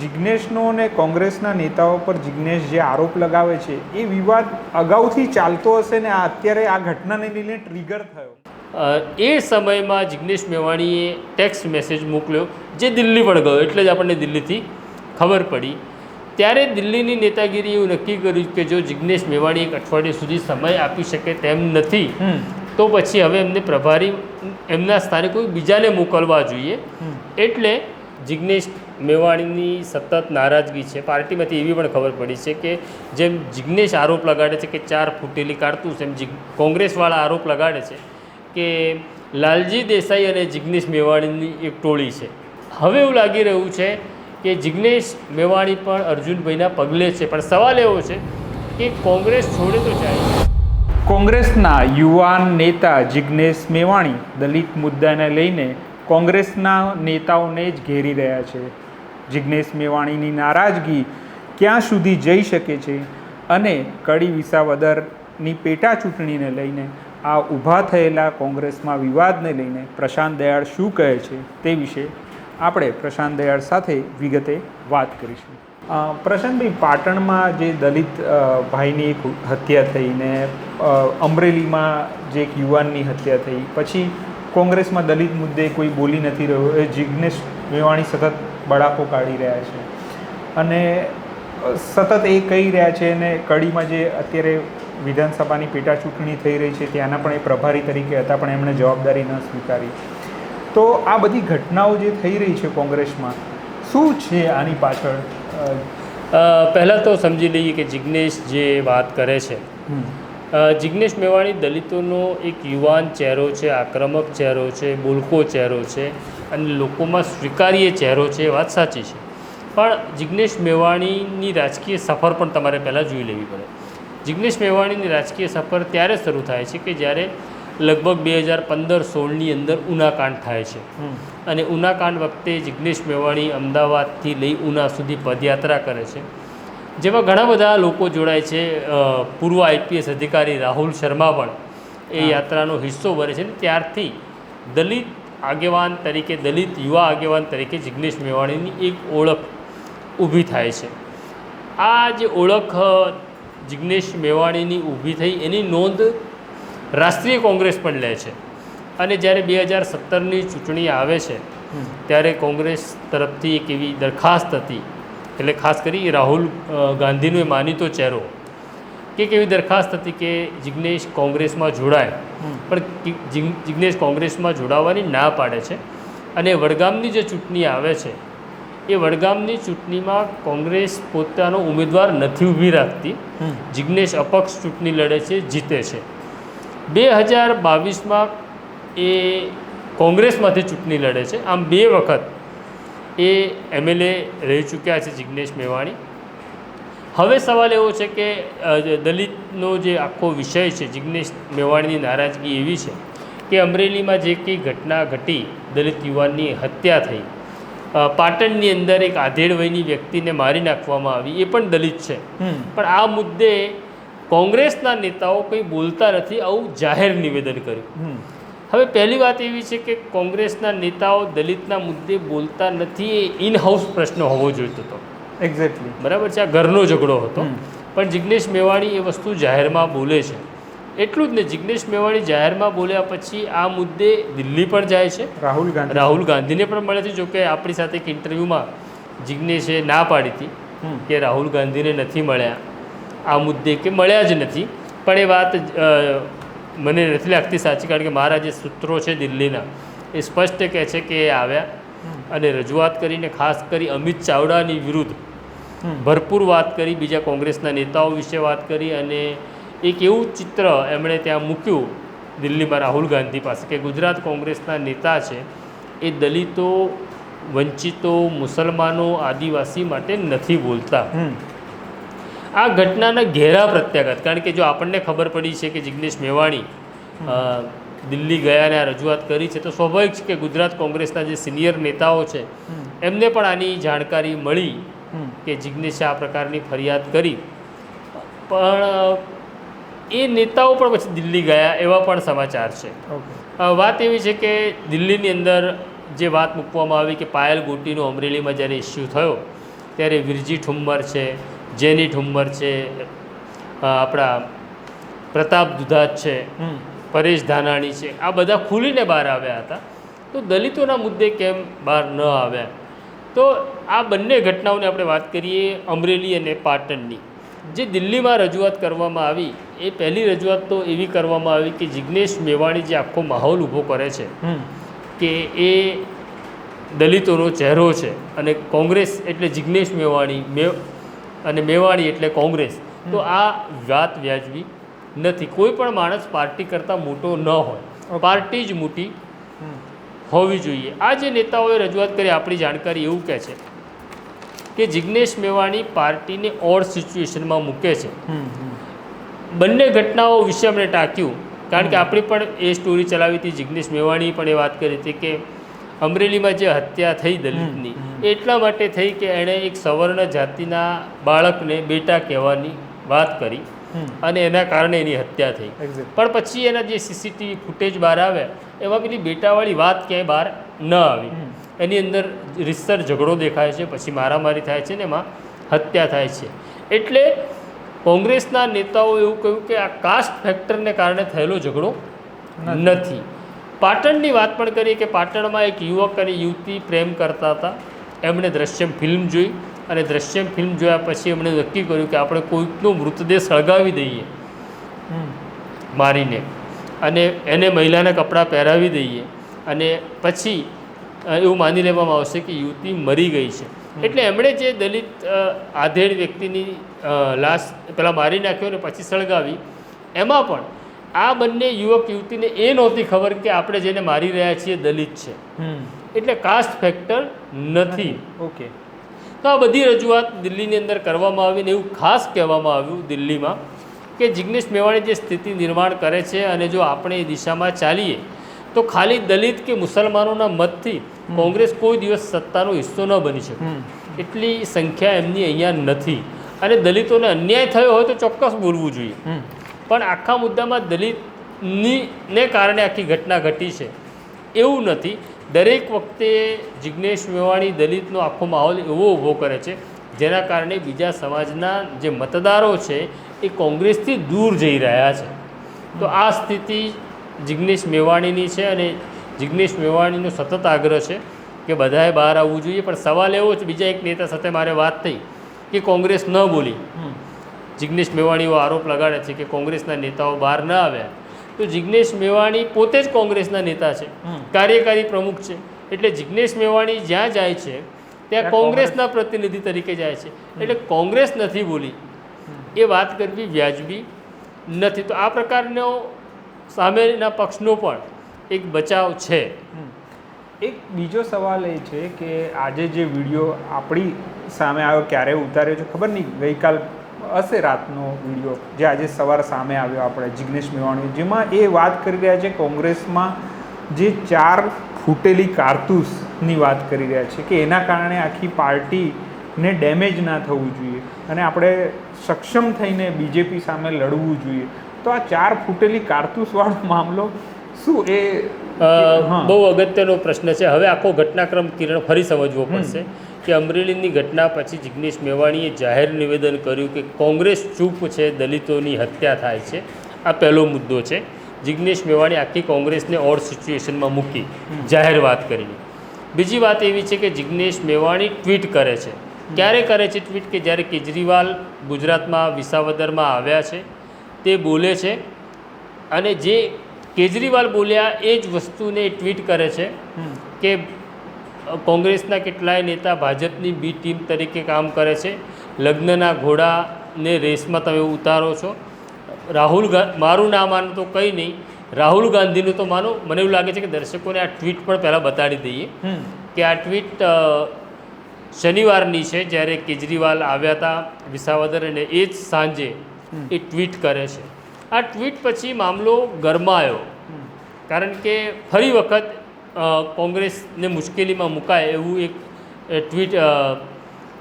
જિજ્ઞેશનો અને કોંગ્રેસના નેતાઓ પર જિજ્ઞેશ જે આરોપ લગાવે છે એ વિવાદ અગાઉથી ચાલતો હશે ને આ અત્યારે આ ઘટનાને લઈને ટ્રિગર થયો? એ સમયમાં જિગ્નેશ મેવાણીએ ટેક્સ્ટ મેસેજ મોકલ્યો જે દિલ્હી પણ ગયો એટલે જ આપણને દિલ્હીથી ખબર પડી. ત્યારે દિલ્હીની નેતાગીરી એવું નક્કી કર્યું કે જો જિગ્નેશ મેવાણી એક અઠવાડિયા સુધી સમય આપી શકે તેમ નથી તો પછી હવે એમને પ્રભારી એમના સ્થાને કોઈ બીજાને મોકલવા જોઈએ. એટલે જિગ્નેશ મેવાણીની સતત નારાજગી છે. પાર્ટીમાંથી એવી પણ ખબર પડી છે કે જેમ જિગ્નેશ આરોપ લગાડે છે કે ચાર ફૂટેલી કારતૂસ, એમ કોંગ્રેસવાળા આરોપ લગાડે છે કે લાલજી દેસાઈ અને જિગ્નેશ મેવાણીની એક ટોળી છે. હવે એવું લાગી રહ્યું છે કે જિગ્નેશ મેવાણી પણ અર્જુનભાઈના પગલે છે. પણ સવાલ એવો છે કે કોંગ્રેસ છોડે તો જાય કોંગ્રેસના યુવાન નેતા જિજ્ઞેશ મેવાણી દલિત મુદ્દાને લઈને કોંગ્રેસના નેતાઓને જ ઘેરી રહ્યા છે. જિજ્ઞેશ મેવાણીની નારાજગી ક્યાં સુધી જઈ શકે છે અને કડી વિસાવદરની પેટા ચૂંટણીને લઈને, આ ઊભા થયેલા કોંગ્રેસમાં વિવાદને લઈને પ્રશાંત દયાળ શું કહે છે તે વિશે આપણે પ્રશાંત દયાળ સાથે વિગતે વાત કરીશું. પ્રશાંતભાઈ, પાટણમાં જે દલિત ભાઈની એક હત્યા થઈને અમરેલીમાં જે એક યુવાનની હત્યા થઈ, પછી કોંગ્રેસમાં દલિત મુદ્દે કોઈ બોલી નથી રહ્યો, એ જિજ્ઞેશ મેવાણી સતત બળાપો કાઢી રહ્યા છે. અને સતત એ કહી રહ્યા છે અને કડીમાં જે અત્યારે વિધાનસભાની પેટા ચૂંટણી થઈ રહી છે ત્યાંના પણ એ પ્રભારી તરીકે હતા પણ એમણે જવાબદારી ન સ્વીકારી. તો આ બધી ઘટનાઓ જે થઈ રહી છે કોંગ્રેસમાં શું છે આની પાછળ? પહેલાં તો સમજી લઈએ કે જિગ્નેશ જે વાત કરે છે જિજ્ઞેશ જિગ્નેશ મેવાણી દલિતોનો એક યુવાન ચહેરો છે આક્રમક ચહેરો છે બોલકો ચહેરો છે. અને લોકોમાં સ્વીકાર્ય ચહેરો છે એ વાત સાચી છે. પણ જિગ્નેશ મેવાણીની રાજકીય સફર પણ તમારે પહેલાં જોઈ લેવી પડે. જિગ્નેશ મેવાણીની રાજકીય સફર ત્યારે શરૂ થાય છે કે જ્યારે લગભગ બે હજાર પંદર સોળની અંદર ઉનાકાંડ થાય છે. અને ઉનાકાંડ વખતે જિગ્નેશ મેવાણી અમદાવાદથી લઈ ઉના સુધી પદયાત્રા કરે છે. જેમાં ઘણા બધા લોકો જોડાય છે. પૂર્વ આઈપીએસ અધિકારી રાહુલ શર્મા પણ એ યાત્રાનો હિસ્સો બને છે. અને ત્યારથી દલિત આગેવાન તરીકે દલિત યુવા આગેવાન તરીકે જિગ્નેશ મેવાણીની એક ઓળખ ઊભી થાય છે. આ જે ઓળખ જિગ્નેશ મેવાણીની ઊભી થઈ એની નોંધ રાષ્ટ્રીય કોંગ્રેસ પણ લે છે. અને જ્યારે બે હજાર સત્તરની ચૂંટણી આવે છે ત્યારે કોંગ્રેસ તરફથી એક એવી દરખાસ્ત હતી. એટલે ખાસ કરી રાહુલ ગાંધીનો એ માનીતો ચહેરો. કે એવી દરખાસ્ત હતી કે જિગ્નેશ કોંગ્રેસમાં જોડાય? પણ જિજ્ઞેશ જિગ્નેશ કોંગ્રેસમાં જોડાવાની ના પાડે છે. અને વડગામની જે ચૂંટણી આવે છે એ વડગામની ચૂંટણીમાં કોંગ્રેસ પોતાનો ઉમેદવાર નથી ઊભી રાખતી. જિજ્ઞેશ જિગ્નેશ અપક્ષ ચૂંટણી લડે છે જીતે છે. બે હજાર બાવીસમાં એ કોંગ્રેસમાંથી ચૂંટણી લડે છે. આમ બે વખત એ એમએલએ રહી ચૂક્યા છે જિગ્નેશ મેવાણી. હવે સવાલ એવો છે કે દલિતનો જે આખો વિષય છે જિગ્નેશ મેવાણીની નારાજગી એવી છે કે અમરેલીમાં જે કંઈ ઘટના ઘટી દલિત યુવાનની હત્યા થઈ પાટણની અંદર એક આધેડ વયની વ્યક્તિને મારી નાખવામાં આવી એ પણ દલિત છે. પણ આ મુદ્દે કોંગ્રેસના નેતાઓ કંઈ બોલતા નથી આવું જાહેર નિવેદન કર્યું. હવે પહેલી વાત એવી છે કે કોંગ્રેસના નેતાઓ દલિતના મુદ્દે બોલતા નથી એ ઇન હાઉસ પ્રશ્ન હોવો જોઈતો હતો એક્ઝેક્ટલી બરાબર છે? આ ઘરનો ઝઘડો હતો. પણ જિગ્નેશ મેવાણી એ વસ્તુ જાહેરમાં બોલે છે. એટલું જ ને જિગ્નેશ મેવાણી જાહેરમાં બોલ્યા પછી આ મુદ્દે દિલ્હી પણ જાય છે. રાહુલ ગાંધી. રાહુલ ગાંધીને પણ મળે છે જોકે આપણી સાથે એક ઇન્ટરવ્યૂમાં જિગ્નેશે ના પાડી હતી કે રાહુલ ગાંધીને નથી મળ્યા. આ મુદ્દે કે મળ્યા જ નથી. પણ એ વાત મને નથી લાગતી સાચી કારણ કે મારા જે સૂત્રો છે દિલ્હીના એ સ્પષ્ટ કહે છે કે એ આવ્યા અને રજૂઆત કરીને ખાસ કરી અમિત ચાવડાની વિરુદ્ધ ભરપૂર વાત કરી બીજા કોંગ્રેસના નેતાઓ વિશે વાત કરી અને એક એવું ચિત્ર એમણે ત્યાં મૂક્યું દિલ્હીમાં રાહુલ ગાંધી પાસે કે ગુજરાત કોંગ્રેસના નેતા છે એ દલિતો વંચિતો મુસલમાનો આદિવાસી માટે નથી બોલતા. આ ઘટનાના ઘેરા પ્રત્યાઘાત કારણ કે જો આપણને ખબર પડી છે કે જિગ્નેશ મેવાણી દિલ્હી ગયા અને આ રજૂઆત કરી છે તો સ્વાભાવિક છે કે ગુજરાત કોંગ્રેસના જે સિનિયર નેતાઓ છે એમને પણ આની જાણકારી મળી કે જિગ્નેશે આ પ્રકારની ફરિયાદ કરી. પણ એ નેતાઓ પણ પછી દિલ્હી ગયા એવા પણ સમાચાર છે. વાત એવી છે કે દિલ્હીની અંદર જે વાત મૂકવામાં આવી કે પાયલ ગોટીનો અમરેલીમાં જ્યારે ઇસ્યુ થયો ત્યારે વિરજી ઠુમ્મર છે જેની ઠુમ્મર છે આપણા પ્રતાપ દુધાત છે પરેશ ધાનાણી છે આ બધા ખુલીને બહાર આવ્યા હતા. તો દલિતોના મુદ્દે કેમ બહાર ન આવ્યા? તો આ બંને ઘટનાઓની આપણે વાત કરીએ અમરેલી અને પાટણની. જે દિલ્હીમાં રજૂઆત કરવામાં આવી એ પહેલી રજૂઆત તો એવી કરવામાં આવી કે જિજ્ઞેશ મેવાણી જે આખો માહોલ ઊભો કરે છે કે એ દલિતોનો ચહેરો છે અને કોંગ્રેસ એટલે જિજ્ઞેશ મેવાણી મે અને મેવાણી એટલે કોંગ્રેસ. તો આ વાત વ્યાજબી નથી. કોઈ પણ માણસ પાર્ટી કરતાં મોટો ન હોય. પાર્ટી જ મોટી. હોવી જોઈએ. આ જે નેતાઓએ રજૂઆત કરી આપણી જાણકારી એવું કહે છે કે જિજ્ઞેશ મેવાણી પાર્ટીને ઓર સિચ્યુએશનમાં મૂકે છે. બંને ઘટનાઓ વિશે અમને ટાંક્યું કારણ કે આપણે પણ એ સ્ટોરી ચલાવી હતી. જિજ્ઞેશ મેવાણી પણ એ વાત કરી હતી કે અમરેલીમાં જે હત્યા થઈ દલિતની એટલા માટે થઈ કે એણે એક સવર્ણ જાતિના બાળકને બેટા કહેવાની વાત કરી. અને એના કારણે એની હત્યા થઈ. પણ પછી એના જે સીસીટીવી ફૂટેજ બહાર આવ્યા એમાં પેલી બેટાવાળી વાત ક્યાંય બહાર ન આવી. એની અંદર રીતસર ઝઘડો દેખાય છે પછી મારામારી થાય છે ને એમાં હત્યા થાય છે. એટલે કોંગ્રેસના નેતાઓ એવું કહ્યું કે આ કાસ્ટ ફેક્ટરને કારણે થયેલો ઝઘડો નથી. પાટણની વાત પણ કરીએ કે પાટણમાં એક યુવક અને યુવતી પ્રેમ કરતા હતા. એમણે દ્રશ્યમ ફિલ્મ જોઈ. અને દ્રશ્યમ ફિલ્મ જોયા પછી એમણે નક્કી કર્યું કે આપણે કોઈકનો મૃતદેહ સળગાવી દઈએ. મારીને. અને એને મહિલાના કપડાં પહેરાવી દઈએ. અને પછી એવું માની લેવામાં આવશે કે યુવતી મરી ગઈ છે. એટલે એમણે જે દલિત આધેડ વ્યક્તિની લાશ પેલા મારી નાખ્યો ને પછી સળગાવી એમાં પણ આ બંને યુવક યુવતીને એ નહોતી ખબર કે આપણે જેને મારી રહ્યા છીએ દલિત છે. એટલે કાસ્ટ ફેક્ટર નથી. ઓકે તો આ બધી રજૂઆત દિલ્હીની અંદર કરવામાં આવી ને એવું ખાસ કહેવામાં આવ્યું દિલ્હીમાં કે જિગ્નેશ મેવાણી જે સ્થિતિ નિર્માણ કરે છે અને જો આપણે એ દિશામાં ચાલીએ તો ખાલી દલિત કે મુસલમાનોના મતથી કોંગ્રેસ કોઈ દિવસ સત્તાનો હિસ્સો ન બની શકે. એટલી સંખ્યા એમની અહીંયા નથી. અને દલિતોને અન્યાય થયો હોય તો ચોક્કસ બોલવું જોઈએ. પણ આખા મુદ્દામાં દલિતની ને કારણે આખી ઘટના ઘટી છે. એવું નથી. દરેક વખતે જિજ્ઞેશ મેવાણી દલિતનો આખો માહોલ એવો ઊભો કરે છે જેના કારણે બીજા સમાજના જે મતદારો છે એ કોંગ્રેસથી દૂર જઈ રહ્યા છે. તો આ સ્થિતિ જિજ્ઞેશ મેવાણીની છે અને જિજ્ઞેશ મેવાણીનો સતત આગ્રહ છે કે બધાએ બહાર આવવું જોઈએ પણ સવાલ એવો છે બીજા એક નેતા સાથે મારે વાત થઈ કે કોંગ્રેસ ન બોલી. જિજ્ઞેશ મેવાણીઓ આરોપ લગાડે છે કે કોંગ્રેસના નેતાઓ બહાર ન આવ્યા. તો જિજ્ઞેશ મેવાણી પોતે જ કોંગ્રેસના નેતા છે. કાર્યકારી પ્રમુખ છે. એટલે જિજ્ઞેશ મેવાણી જ્યાં જાય છે ત્યાં ત્યાં કોંગ્રેસના પ્રતિનિધિ તરીકે જાય છે. એટલે કોંગ્રેસ નથી બોલી. એ વાત કરવી વ્યાજબી નથી. તો આ પ્રકારનો સામેના પક્ષનો પણ એક બચાવ છે. એક બીજો સવાલ એ છે કે આજે જે વીડિયો આપણી સામે આવ્યો ક્યારે ઉતાર્યો છે ખબર નહીં. ગઈકાલ હશે રાતનો વીડિયો જે આજે સવાર સામે આવ્યો આપણે જિગ્નેશ મેવાણી. જેમાં એ વાત કરી રહ્યા છે કોંગ્રેસમાં જે ચાર ફૂટેલી કારતૂસની વાત કરી રહ્યા છે કે એના કારણે આખી પાર્ટીને ડેમેજ ના થવું જોઈએ અને આપણે સક્ષમ થઈને બીજેપી સામે લડવું જોઈએ. તો આ ચાર ફૂટેલી કારતૂસવાળો મામલો શું એ. બહુ અગત્યનો પ્રશ્ન છે. હવે આખો ઘટનાક્રમ કિરણ ફરી સમજવો પડશે. કે અમરેલીની ઘટના પછી જિગ્નેશ મેવાણીએ જાહેર નિવેદન કર્યું કે કોંગ્રેસ ચૂપ છે દલિતોની હત્યા થાય છે. આ પહેલો મુદ્દો છે. જિગ્નેશ મેવાણી આખી કોંગ્રેસને ઓડ સિચ્યુએશનમાં મૂકી જાહેર વાત કરીને. બીજી વાત એવી છે કે જિગ્નેશ મેવાણી ટ્વીટ કરે છે. ક્યારે કરે છે ટ્વીટ? કે જ્યારે કેજરીવાલ ગુજરાતમાં વિસાવદરમાં આવ્યા છે તે બોલે છે અને જે કેજરીવાલ બોલ્યા એ જ વસ્તુને ટ્વીટ કરે છે કે કોંગ્રેસના કેટલાય નેતા ભાજપની બી ટીમ તરીકે કામ કરે છે. લગ્નના ઘોડાને રેસમાં તમે ઉતારો છો. રાહુલ મારું ના માનો તો કંઈ નહીં. રાહુલ ગાંધીનું તો માનો મને એવું લાગે છે કે દર્શકોને આ ટ્વીટ પણ પહેલાં બતાડી દઈએ. કે આ ટ્વીટ શનિવારની છે જ્યારે કેજરીવાલ આવ્યા હતા વિસાવદર અને એ જ સાંજે એ ટ્વીટ કરે છે. આ ટ્વીટ પછી મામલો ગરમાયો. કારણ કે ફરી વખત કોંગ્રેસને મુશ્કેલીમાં મુકાય એવું એક ટ્વીટ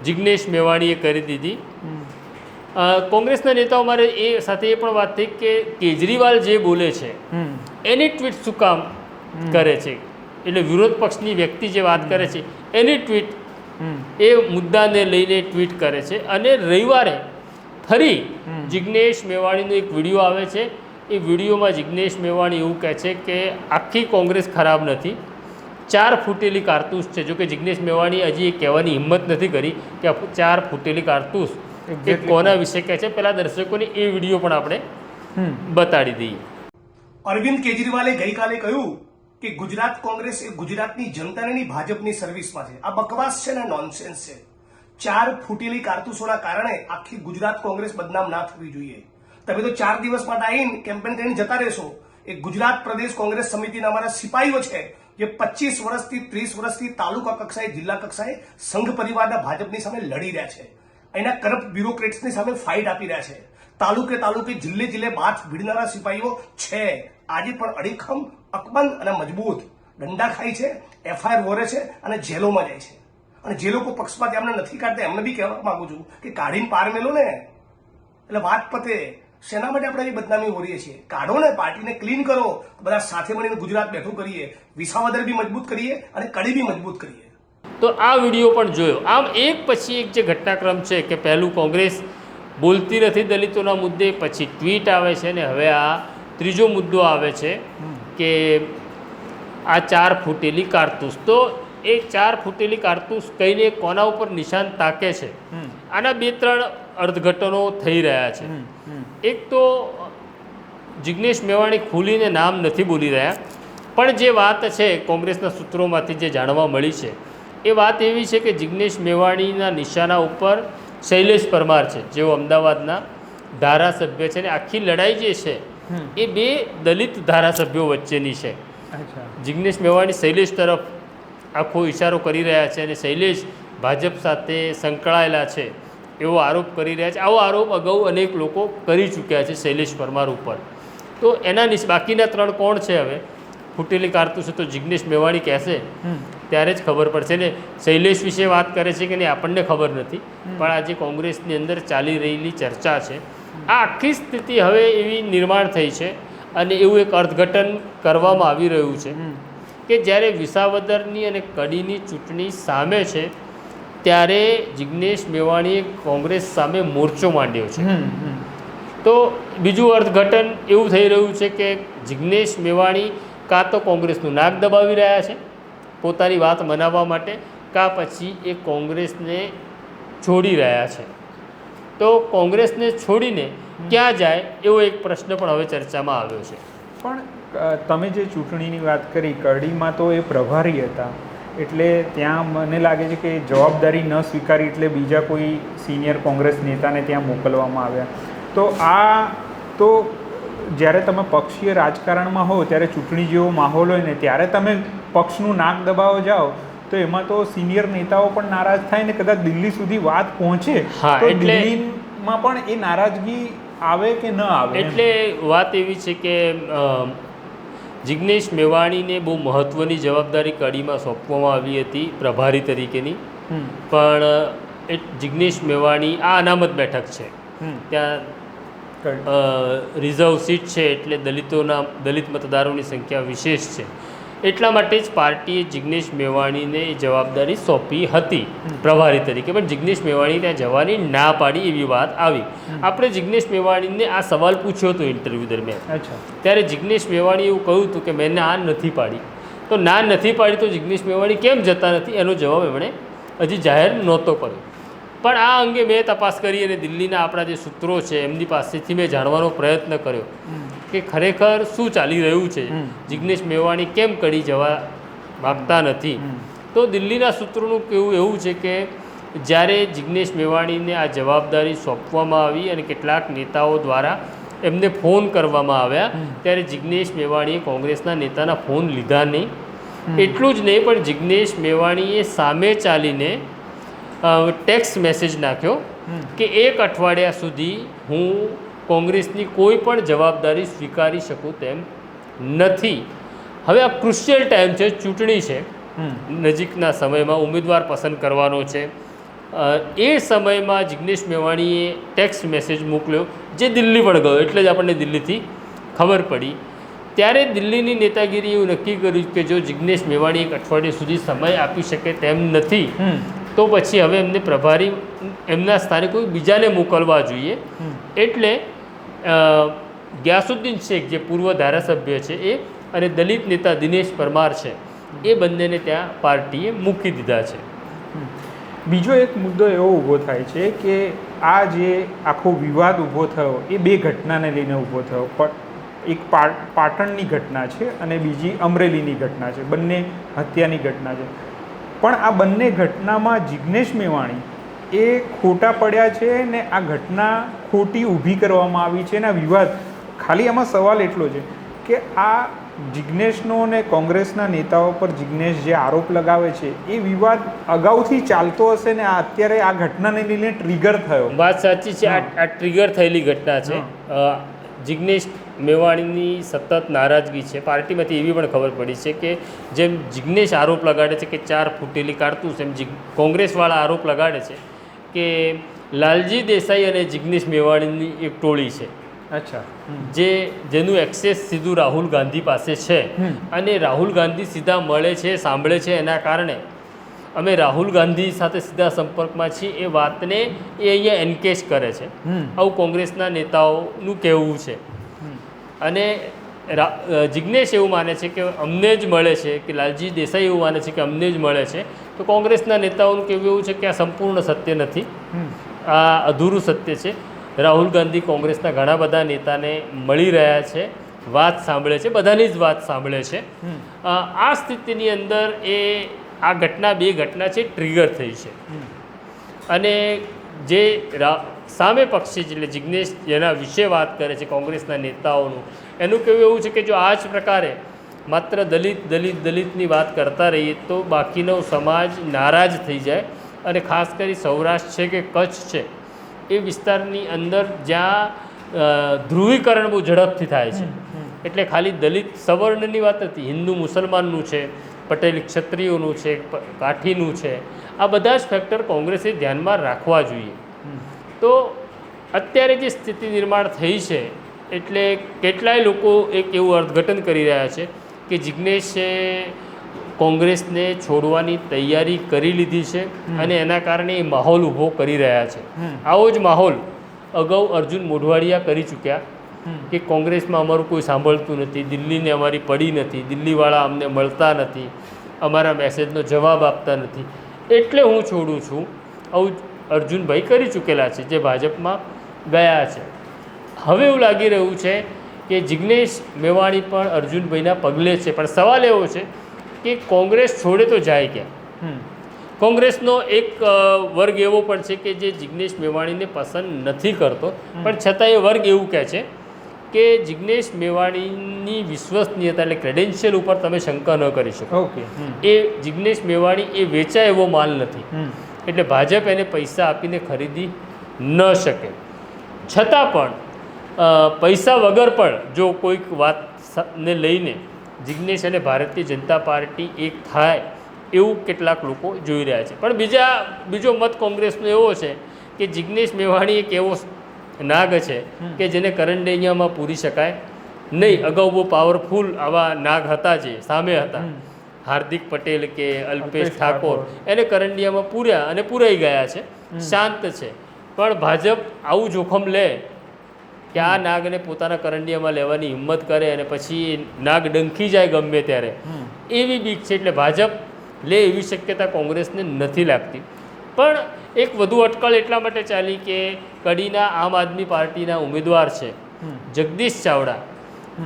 જિગ્નેશ મેવાણીએ કરી દીધી. કોંગ્રેસના નેતાઓ મારે એ સાથે એ પણ વાત થઈ કે કેજરીવાલ જે બોલે છે એની ટ્વીટ શું કામ કરે છે? એટલે વિરોધ પક્ષની વ્યક્તિ જે વાત કરે છે એની ટ્વીટ એ મુદ્દાને લઈને ટ્વીટ કરે છે. અને રવિવારે ફરી જિગ્નેશ મેવાણીનો એક વીડિયો આવે છે એ વિડીયોમાં જિજ્ઞેશ મેવાણી એવું કહે છે કે આખી કોંગ્રેસ ખરાબ નથી. ચાર ફૂટેલી કારતૂસ છે. જો કે જિજ્ઞેશ મેવાણી હજી એ કહેવાની હિંમત નથી કરી કે ચાર ફૂટેલી કારતૂસ એ કોના વિશે કહે છે? પહેલાં દર્શકોને એ વીડિયો પણ આપણે બતાડી દઈએ. અરવિંદ કેજરીવાલે ગઈકાલે કહ્યું કે ગુજરાત કોંગ્રેસ એ ગુજરાતની જનતાને ભાજપની સર્વિસમાં છે. આ બકવાસ છે ને નોનસેન્સ છે. ચાર ફૂટેલી કારતૂસોના કારણે આખી ગુજરાત કોંગ્રેસ બદનામ ના થવી જોઈએ. તમે તો ચાર દિવસ માટે આવીને કેમ્પેન કરીને જતા રહેશો. એ ગુજરાત પ્રદેશ કોંગ્રેસ સમિતિના અમારા સિપાહીઓ છે જે પચીસ વર્ષથી ત્રીસ વર્ષથી તાલુકા કક્ષાએ, જિલ્લા કક્ષાએ સંઘ પરિવારના ભાજપની સામે લડી રહ્યા છે. એના કરપ્ટ બ્યુરોક્રેટ્સની સામે ફાઇટ આપી રહ્યા છે. તાલુકે તાલુકે, જિલ્લે જિલ્લે બાથ ભીડનારા સિપાહીઓ છે. આજે પણ અડીખમ, અકબંધ અને મજબૂત. દંડા ખાય છે, એફઆઈઆર વોરે છે અને જેલોમાં જાય છે. અને જે લોકો પક્ષપાત એમને નથી કાઢતા, એમને બી કહેવા માંગુ છું કે કાઢીને પાર મેલો ને. એટલે વાત પતે. શેના માટે આપણે એવી બદનામી ઓરીએ છીએ? કાઢો ને પાર્ટીને ક્લીન કરો. બધા સાથે મળીને ગુજરાત બેઠું કરીએ. વિસાવદર બી મજબૂત કરીએ અને કડી બી મજબૂત કરીએ. તો આ વીડિયો પણ જોયો. આમ એક પછી એક જે ઘટનાક્રમ છે કે પહેલું કોંગ્રેસ બોલતી નથી દલિતોના મુદ્દે પછી ટ્વીટ આવે છે ને હવે આ ત્રીજો મુદ્દો આવે છે કે આ ચાર ફૂટેલી કારતૂસ. તો એ ચાર ફૂટેલી કારતૂસ કહીને કોના ઉપર નિશાન તાકે છે? આના બે ત્રણ અર્થઘટનો થઈ રહ્યા છે. એક તો જિજ્ઞેશ મેવાણી ખુલીને નામ નથી બોલી રહ્યા પણ જે વાત છે કોંગ્રેસના સૂત્રોમાંથી જે જાણવા મળી છે એ વાત એવી છે કે જિજ્ઞેશ મેવાણીના નિશાના ઉપર શૈલેષ પરમાર છે જેઓ અમદાવાદના ધારાસભ્ય છે અને આખી લડાઈ જે છે એ બે દલિત ધારાસભ્યો વચ્ચેની છે. જિગ્નેશ મેવાણી શૈલેષ તરફ આખો ઇશારો કરી રહ્યા છે અને શૈલેષ ભાજપ સાથે સંકળાયેલા છે. એવો આરોપ કરી રહ્યા છે. આવો આરોપ અગાઉ અનેક લોકો કરી ચૂક્યા છે શૈલેષ પરમાર ઉપર. તો એના બાકીના ત્રણ કોણ છે હવે? ફૂટેલી કારતૂસ તો જિજ્ઞેશ મેવાણી કહેશે. ત્યારે જ ખબર પડશે ને શૈલેષ વિશે વાત કરે છે કે નહીં આપણને ખબર નથી. પણ આજે કોંગ્રેસની અંદર ચાલી રહેલી ચર્ચા છે. આ આખી સ્થિતિ હવે એવી નિર્માણ થઈ છે અને એવું એક અર્થઘટન કરવામાં આવી રહ્યું છે કે જ્યારે વિસાવદરની અને કડીની ચૂંટણી સામે છે ત્યારે જિજ્ઞેશ મેવાણીએ કોંગ્રેસ સામે મોરચો માંડ્યો છે. તો બીજું અર્થઘટન એવું થઈ રહ્યું છે કે જિજ્ઞેશ મેવાણી કાં તો કોંગ્રેસનું નાક દબાવી રહ્યા છે પોતાની વાત મનાવવા માટે કાં પછી એ કોંગ્રેસને છોડી રહ્યા છે. તો કોંગ્રેસને છોડીને ક્યાં જાય એવો એક પ્રશ્ન પણ હવે ચર્ચામાં આવ્યો છે. પણ તમે જે ચૂંટણીની વાત કરી કડીમાં તો એ પ્રભારી હતા. એટલે ત્યાં મને લાગે છે કે જવાબદારી ન સ્વીકારી એટલે બીજા કોઈ સિનિયર કોંગ્રેસ નેતાને ત્યાં મોકલવામાં આવ્યા. તો આ તો જ્યારે તમે પક્ષીય રાજકારણમાં હો ત્યારે ચૂંટણી જેવો માહોલ હોય ને ત્યારે તમે પક્ષનું નાક દબાવો જાઓ તો એમાં તો સિનિયર નેતાઓ પણ નારાજ થાય ને કદાચ દિલ્હી સુધી વાત પહોંચે. તો દિલ્હીમાં પણ એ નારાજગી આવે કે ન આવે એટલે વાત એવી છે કે જિજ્ઞેશ મેવાણીને બહુ મહત્ત્વની જવાબદારી કડીમાં સોંપવામાં આવી હતી પ્રભારી તરીકેની. પણ એ જિજ્ઞેશ મેવાણી આ અનામત બેઠક છે. ત્યાં રિઝર્વ સીટ છે એટલે દલિતોના દલિત મતદારોની સંખ્યા વિશેષ છે. એટલા માટે જ પાર્ટીએ જિગ્નેશ મેવાણીને એ જવાબદારી સોંપી હતી પ્રભારી તરીકે. પણ જિગ્નેશ મેવાણી ત્યાં જવાની ના પાડી એવી વાત આવી. આપણે જિગ્નેશ મેવાણીને આ સવાલ પૂછ્યો હતો ઇન્ટરવ્યૂ દરમિયાન. અચ્છા. ત્યારે જિગ્નેશ મેવાણીએ એવું કહ્યું હતું કે મેં ના નથી પાડી. તો ના નથી પાડી તો જિગ્નેશ મેવાણી કેમ જતા નથી? એનો જવાબ એમણે હજી જાહેર નહોતો કર્યો. પણ આ અંગે મેં તપાસ કરી અને દિલ્હીના આપણા જે સૂત્રો છે એમની પાસેથી મેં જાણવાનો પ્રયત્ન કર્યો. કે ખરેખર શું ચાલી રહ્યું છે? જિગ્નેશ મેવાણી કેમ કડી જવા માગતા નથી? તો દિલ્હીના સૂત્રોનું કહેવું એવું છે કે જ્યારે જિજ્ઞેશ મેવાણીને આ જવાબદારી સોંપવામાં આવી અને કેટલાક નેતાઓ દ્વારા એમને ફોન કરવામાં આવ્યા ત્યારે જિજ્ઞેશ મેવાણીએ કોંગ્રેસના નેતાના ફોન લીધા નહીં. એટલું જ નહીં પણ જિજ્ઞેશ મેવાણીએ સામે ચાલીને ટેક્સ્ટ મેસેજ નાખ્યો કે એક અઠવાડિયા સુધી હું કોંગ્રેસની કોઈ પણ જવાબદારી સ્વીકારી શકું તેમ નથી. હવે આ ક્રુશિયલ ટાઈમ છે ચૂંટણી છે. નજીકના સમયમાં ઉમેદવાર પસંદ કરવાનો છે. એ સમયમાં જિગ્નેશ મેવાણીએ ટેક્સ્ટ મેસેજ મોકલ્યો જે દિલ્હી પણ ગયો એટલે જ આપણને દિલ્હીથી ખબર પડી. ત્યારે દિલ્હીની નેતાગીરી એવું નક્કી કર્યું કે જો જિગ્નેશ મેવાણી એક અઠવાડિયા સુધી સમય આપી શકે તેમ નથી તો પછી હવે એમને પ્રભારી એમના સ્થાને કોઈ બીજાને મોકલવા જોઈએ. એટલે ગ્યાસુદ્દીન શેખ જે પૂર્વ ધારાસભ્ય છે એ અને દલિત નેતા દિનેશ પરમાર છે, એ બંનેને ત્યાં પાર્ટીએ મૂકી દીધા છે. બીજો એક મુદ્દો એવો ઊભો થાય છે કે આ જે આખો વિવાદ ઊભો થયો એ બે ઘટનાને લઈને ઊભો થયો, પણ એક પાટણની ઘટના છે અને બીજી અમરેલીની ઘટના છે, બંને હત્યાની ઘટના છે. પણ આ બંને ઘટનામાં જિજ્ઞેશ મેવાણી એ ખોટા પડ્યા છે ને આ ઘટના ખોટી ઊભી કરવામાં આવી છે ને આ વિવાદ. ખાલી આમાં સવાલ એટલો છે કે આ જિજ્ઞેશનો અને કોંગ્રેસના નેતાઓ પર જિજ્ઞેશ જે આરોપ લગાવે છે એ વિવાદ અગાઉથી ચાલતો હશે ને અત્યારે આ ઘટનાને લઈને ટ્રિગર થયો? વાત સાચી છે આ ટ્રિગર થયેલી ઘટના છે. જિજ્ઞેશ જિગ્નેશ મેવાણીની સતત નારાજગી છે. પાર્ટીમાંથી એવી પણ ખબર પડી છે કે જેમ જિગ્નેશ આરોપ લગાડે છે કે ચાર ફૂટેલી કાઢતું છે એમ કોંગ્રેસવાળા આરોપ લગાડે છે કે લાલજી દેસાઈ અને જિગ્નેશ મેવાણીની એક ટોળી છે. અચ્છા. જે જેનું એક્સેસ સીધું રાહુલ ગાંધી પાસે છે. અને રાહુલ ગાંધી સીધા મળે છે સાંભળે છે એના કારણે. અમે રાહુલ ગાંધી સાથે સીધા સંપર્કમાં છીએ એ વાતને એ અહીંયા એન્કેશ કરે છે. આવું કોંગ્રેસના નેતાઓનું કહેવું છે. અને જિજ્ઞેશ એવું માને છે કે અમને જ મળે છે કે લાલજી દેસાઈ એવું માને છે કે અમને જ મળે છે. તો કોંગ્રેસના નેતાઓનું કહેવું એવું છે કે આ સંપૂર્ણ સત્ય નથી. આ અધૂરું સત્ય છે. રાહુલ ગાંધી કોંગ્રેસના ઘણા બધા નેતાને મળી રહ્યા છે વાત સાંભળે છે બધાની જ વાત સાંભળે છે. આ સ્થિતિની અંદર એ આ ઘટના બે ઘટના છે ટ્રિગર થઈ છે. અને જે સામે પક્ષી એટલે જિજ્ઞેશ જેના વિશે વાત કરે છે કોંગ્રેસના નેતાઓનું એનું કહેવું એવું છે કે જો આ જ પ્રકારે માત્ર દલિત દલિત દલિતની વાત કરતા રહીએ તો બાકીનો સમાજ નારાજ થઈ જાય અને ખાસ કરી સૌરાષ્ટ્ર છે કે કચ્છ છે એ વિસ્તારની અંદર જ્યાં ધ્રુવીકરણ બહુ ઝડપથી થાય છે. એટલે ખાલી દલિત સવર્ણની વાત નથી હિન્દુ મુસલમાનનું છે પટેલ ક્ષત્રિયોનું છે કાઠીનું છે આ બધા જ ફેક્ટર કોંગ્રેસે ધ્યાનમાં રાખવા જોઈએ. તો અત્યારે જે સ્થિતિ નિર્માણ થઈ છે એટલે કેટલાય લોકો એક એવું અર્થઘટન કરી રહ્યા છે કે જિજ્ઞેશે કોંગ્રેસને છોડવાની તૈયારી કરી લીધી છે અને એના કારણે એ માહોલ ઊભો કરી રહ્યા છે. આવો જ માહોલ અગાઉ અર્જુન મોઢવાડિયા કરી ચૂક્યા કે કોંગ્રેસમાં અમારું કોઈ સાંભળતું નથી દિલ્હીને અમારી પડી નથી દિલ્હીવાળા અમને મળતા નથી અમારા મેસેજનો જવાબ આપતા નથી. એટલે હું છોડું છું. આવું અર્જુનભાઈ કરી ચૂકેલા છે જે ભાજપમાં ગયા છે. હવે એવું લાગી રહ્યું છે કે જિજ્ઞેશ મેવાણી પણ અર્જુનભાઈના પગલે છે. પણ સવાલ એવો છે કે કોંગ્રેસ છોડે તો જાય ક્યાં? કોંગ્રેસનો એક વર્ગ એવો પણ છે કે જે જિજ્ઞેશ મેવાણીને પસંદ નથી કરતો. પણ છતાં એ વર્ગ એવું કહે છે કે જિજ્ઞેશ મેવાણીની વિશ્વસનીયતા એટલે ક્રેડેન્શિયલ ઉપર તમે શંકા ન કરી શકો. ઓકે એ જિજ્ઞેશ મેવાણી એ વેચાય એવો માલ નથી. એટલે ભાજપ એને પૈસા આપીને ખરીદી ન શકે. છતાં પણ પૈસા વગર પણ જો કોઈક વાતને લઈને જિજ્ઞેશ અને ભારતીય જનતા પાર્ટી એક થાય એવું કેટલાક લોકો જોઈ રહ્યા છે. પણ બીજા બીજો મત કોંગ્રેસનો એવો છે કે જિજ્ઞેશ મેવાણી એક એવો નાગ છે કે જેને કરંડેરિયામાં પૂરી શકાય નહીં. અગાઉ બહુ પાવરફુલ આવા નાગ હતા જે સામે હતા. હાર્દિક પટેલ કે અલ્પેશ ઠાકોર. એને કરંડિયામાં પૂર્યા અને પૂરાઈ ગયા છે. શાંત છે. પણ ભાજપ આવું જોખમ લે કે આ નાગને પોતાના કરંડિયામાં લેવાની હિંમત કરે અને પછી નાગ ડંખી જાય ગમે ત્યારે. એવી બીક છે એટલે ભાજપ લે એવી શક્યતા કોંગ્રેસને નથી લાગતી. પણ એક વધુ અટકળ એટલા માટે ચાલી કે કડીના આમ આદમી પાર્ટીના ઉમેદવાર છે જગદીશ ચાવડા.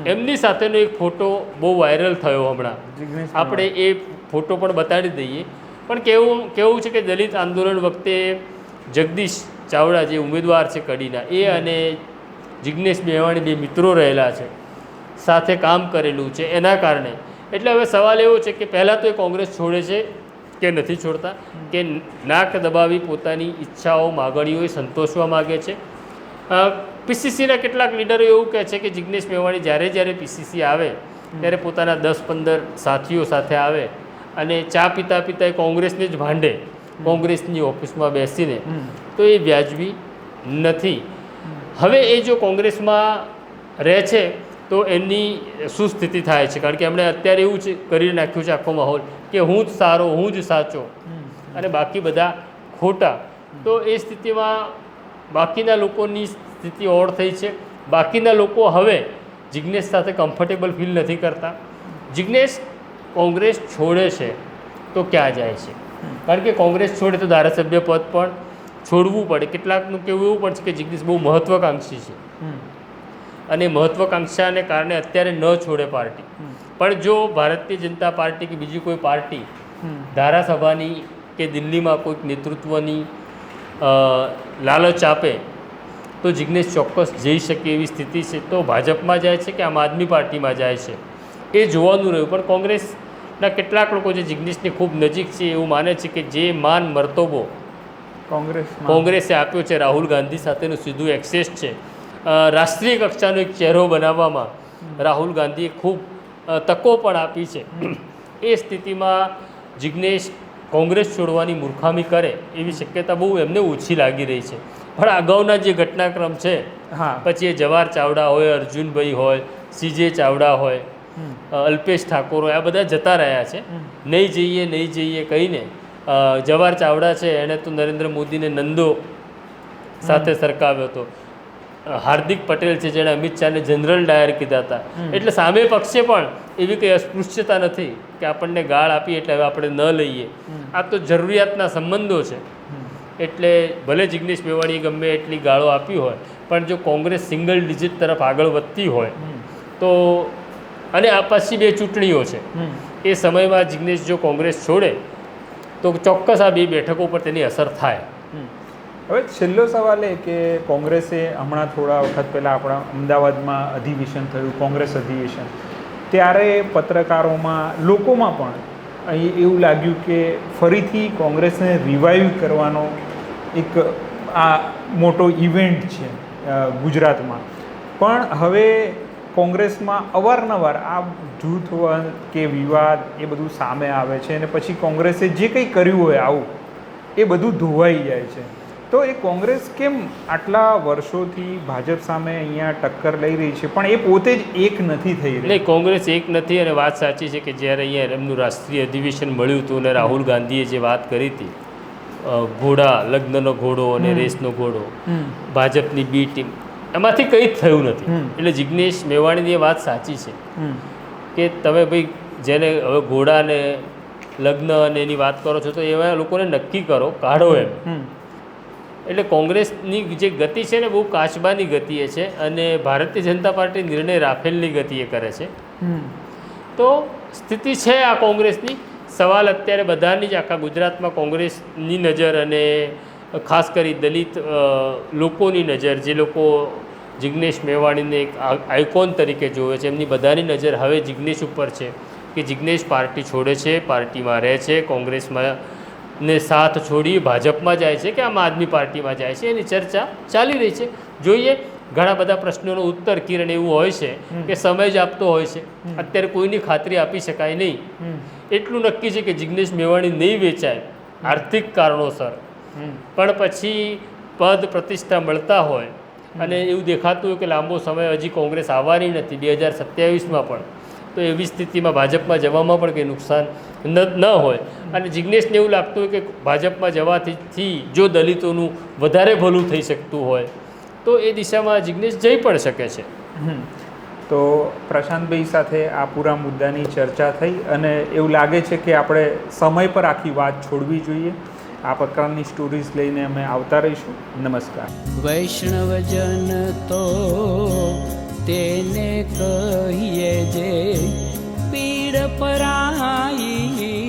એમની સાથેનો એક ફોટો બહુ વાયરલ થયો હમણાં. આપણે એ ફોટો પણ બતાડી દઈએ. પણ કેવું કેવું છે કે દલિત આંદોલન વખતે જગદીશ ચાવડા જે ઉમેદવાર છે કડીના એ અને જિજ્ઞેશ મેવાણી બે મિત્રો રહેલા છે સાથે કામ કરેલું છે એના કારણે. એટલે હવે સવાલ એવો છે કે પહેલાં તો એ કોંગ્રેસ છોડે છે કે નથી છોડતા? કે નાક દબાવી પોતાની ઈચ્છાઓ માગણીઓ સંતોષવા માગે છે? પીસીસીના કેટલાક લીડરો એવું કહે છે કે જિજ્ઞેશ મેવાણી જ્યારે જ્યારે પીસીસી આવે ત્યારે પોતાના દસ પંદર સાથીઓ સાથે આવે અને ચા પીતા પીતા એ કોંગ્રેસને જ ભાંડે કોંગ્રેસની ઓફિસમાં બેસીને. તો એ વ્યાજબી નથી. હવે એ જો કોંગ્રેસમાં રહે છે તો એમની શું સ્થિતિ થાય છે? કારણ કે એમણે અત્યારે એવું છે કરી નાખ્યું છે આખો માહોલ કે હું જ સારો હું જ સાચો અને બાકી બધા ખોટા. તો એ સ્થિતિમાં બાકીના લોકોની સ્થિતિ ઓર થઈ છે. બાકીના લોકો હવે જિજ્ઞેશ સાથે કમ્ફર્ટેબલ ફીલ નથી કરતા. જિજ્ઞેશ કોંગ્રેસ છોડે છે તો ક્યાં જાય છે? કારણ કે કોંગ્રેસ છોડે તો ધારાસભ્ય પદ પણ છોડવું પડે. કેટલાકનું કેવું એવું પણ છે કે જિજ્ઞેશ બહુ મહત્ત્વાકાંક્ષી છે. અને મહત્ત્વાકાંક્ષાને કારણે અત્યારે ન છોડે પાર્ટી. પણ જો ભારતીય જનતા પાર્ટી કે બીજી કોઈ પાર્ટી ધારાસભાની કે દિલ્હીમાં કોઈક નેતૃત્વની લાલચ આપે તો જિજ્ઞેશ ચોક્કસ જઈ શકે એવી સ્થિતિ છે. તો ભાજપમાં જાય છે કે આમ આદમી પાર્ટીમાં જાય છે? એ જોવાનું રહ્યું. પણ કોંગ્રેસના કેટલાક લોકો જે જિજ્ઞેશની ખૂબ નજીક છે એવું માને છે કે જે માન મર્તબો કોંગ્રેસમાં? કોંગ્રેસે આપ્યો છે રાહુલ ગાંધી સાથેનું સીધું એક્સેસ છે. રાષ્ટ્રીય કક્ષાનો એક ચહેરો બનાવવામાં રાહુલ ગાંધીએ ખૂબ તકો પણ આપી છે. એ સ્થિતિમાં જિજ્ઞેશ કોંગ્રેસ છોડવાની મૂર્ખામી કરે એવી શક્યતા બહુ એમને ઓછી લાગી રહી છે. પણ અગાઉના જે ઘટનાક્રમ છે હા. પછી એ જવાહર ચાવડા હોય અર્જુનભાઈ હોય સીજે ચાવડા હોય અલ્પેશ ઠાકોર હોય આ બધા જતા રહ્યા છે. નહીં જઈએ નહીં જઈએ કહીને જવાહર ચાવડા છે એણે તો નરેન્દ્ર મોદીને નંદો સાથે સરકાવ્યો હતો. હાર્દિક પટેલ છે જેણે અમિત શાહને જનરલ ડાયર કીધા હતા. એટલે સામે પક્ષે પણ એવી કંઈ અસ્પૃશ્યતા નથી કે આપણને ગાળ આપી એટલે હવે આપણે ન લઈએ. આ તો જરૂરિયાતના સંબંધો છે. એટલે ભલે જિગ્નેશ મેવાણીએ ગમે એટલી ગાળો આપી હોય પણ જો કોંગ્રેસ સિંગલ ડિજિટ તરફ આગળ વધતી હોય તો અને આ પછી બે ચૂંટણીઓ છે. એ સમયમાં જિગ્નેશ જો કોંગ્રેસ છોડે તો ચોક્કસ આ બે બેઠકો પર તેની અસર થાય. હવે છેલ્લો સવાલ એ કે કોંગ્રેસે હમણાં થોડા વખત પહેલાં આપણા અમદાવાદમાં અધિવેશન થયું, કોંગ્રેસ અધિવેશન. ત્યારે પત્રકારોમાં, લોકોમાં પણ અહીં એવું લાગ્યું કે ફરીથી કોંગ્રેસને રિવાઈવ કરવાનો એક આ મોટો ઇવેન્ટ છે ગુજરાતમાં. પણ હવે કોંગ્રેસમાં અવારનવાર આ જૂથ કે વિવાદ એ બધું સામે આવે છે અને પછી કોંગ્રેસે જે કંઈ કર્યું હોય આવું એ બધું ધોવાઈ જાય છે. તો એ કોંગ્રેસ કેમ આટલા વર્ષોથી ભાજપ સામે અહીંયા ટક્કર લઈ રહી છે? પણ એ પોતે જ એક નથી થઈ રહી. નહીં કોંગ્રેસ એક નથી અને વાત સાચી છે કે જ્યારે અહીંયા એમનું રાષ્ટ્રીય અધિવેશન મળ્યું હતું અને રાહુલ ગાંધીએ જે વાત કરી હતી ઘોડા લગ્નનો ઘોડો અને રેસનો ઘોડો ભાજપની બી ટીમ એમાંથી કંઈ જ થયું નથી. એટલે જિગ્નેશ મેવાણીની એ વાત સાચી છે. કે તમે ભાઈ જેને હવે ઘોડાને લગ્ન અને એની વાત કરો છો તો એવા લોકોને નક્કી કરો કાઢો એમ. એટલે કોંગ્રેસની જે ગતિ છે ને બહુ કાચબાની ગતિએ છે અને ભારતીય જનતા પાર્ટી નિર્ણય રાફેલની ગતિએ કરે છે. તો સ્થિતિ છે આ કોંગ્રેસની. સવાલ અત્યારે બધાની જ આખા ગુજરાતમાં કોંગ્રેસની નજર અને ખાસ કરી દલિત લોકોની નજર જે લોકો જિગ્નેશ મેવાણીને એક આઇકોન તરીકે જોવે છે એમની બધાની નજર હવે જિગ્નેશ ઉપર છે કે જિગ્નેશ પાર્ટી છોડે છે પાર્ટીમાં રહે છે કોંગ્રેસમાં ને સાથ છોડી ભાજપમાં જાય છે કે આમ આદમી પાર્ટીમાં જાય છે એની ચર્ચા ચાલી રહી છે. જોઈએ ઘણા બધા પ્રશ્નોનો ઉત્તર કિરણ એવું હોય છે કે સમય જ આપતો હોય છે. અત્યારે કોઈની ખાતરી આપી શકાય નહીં. એટલું નક્કી છે કે જિગ્નેશ મેવાણી નહીં વેચાય. આર્થિક કારણોસર. પણ પછી પદ પ્રતિષ્ઠા મળતા હોય અને એવું દેખાતું હોય કે લાંબો સમય હજી કોંગ્રેસ આવવાની નથી બે હજાર સત્યાવીસમાં પણ. તો એવી સ્થિતિમાં ભાજપમાં જવામાં પણ કંઈ નુકસાન ન ન હોય. અને જિગ્નેશને એવું લાગતું હોય કે ભાજપમાં જવાથી જો દલિતોનું વધારે ભલું થઈ શકતું હોય તો એ દિશામાં જિગ્નેશ જઈ પણ શકે છે. તો પ્રશાંતભાઈ સાથે આ પૂરા મુદ્દાની ચર્ચા થઈ અને એવું લાગે છે કે આપણે સમય પર આખી વાત છોડવી જોઈએ. આ પ્રકારની સ્ટોરીઝ લઈને અમે આવતા રહીશું. નમસ્કાર. વૈષ્ણવજન તો તેને કહીએ જે પીડ પરાઈ